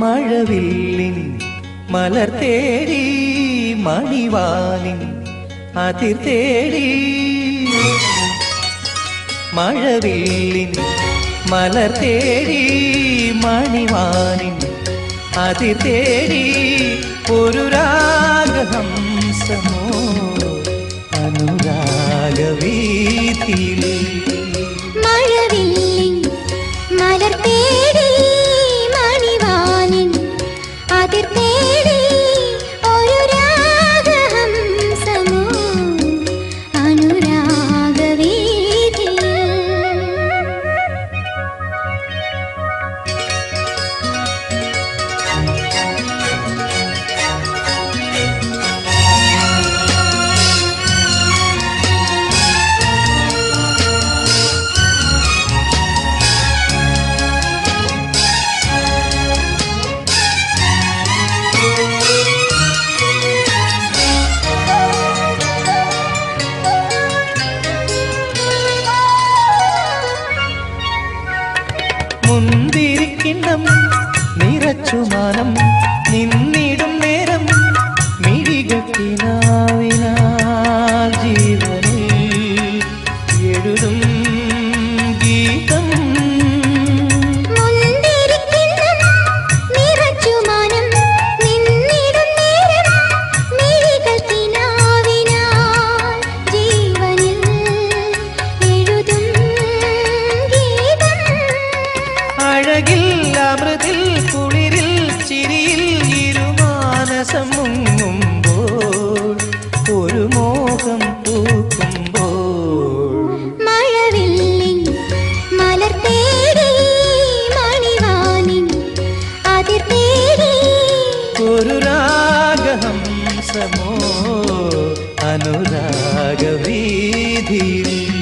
മഴവില്ലിൻ മലർ തേടി മണിവാനിൻ അതിർ തേടി. മഴവില്ലിൻ മലർ തേടി മണിവാനിൻ അതിർ തേടി. ഒരു രാഗഹംസമോ അനുരാഗവീതിയിൽ മുന്തിരിക്കിണ്ണം നിറച്ചുമാനം നിന്നിടും നേരം. മിഴികട്ടിനാവിനാൽ ജീവനെ എഴുതും. समो अनुराग विधि।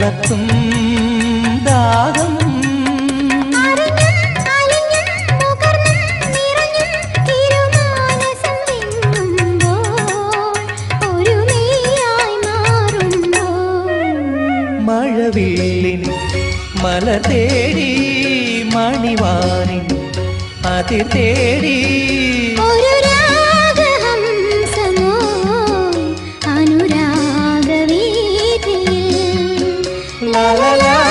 വളർത്തും ദാഹം. മഴവില്ലിന് മല തേടി മണിവാനിന് അതി തേടി la la la.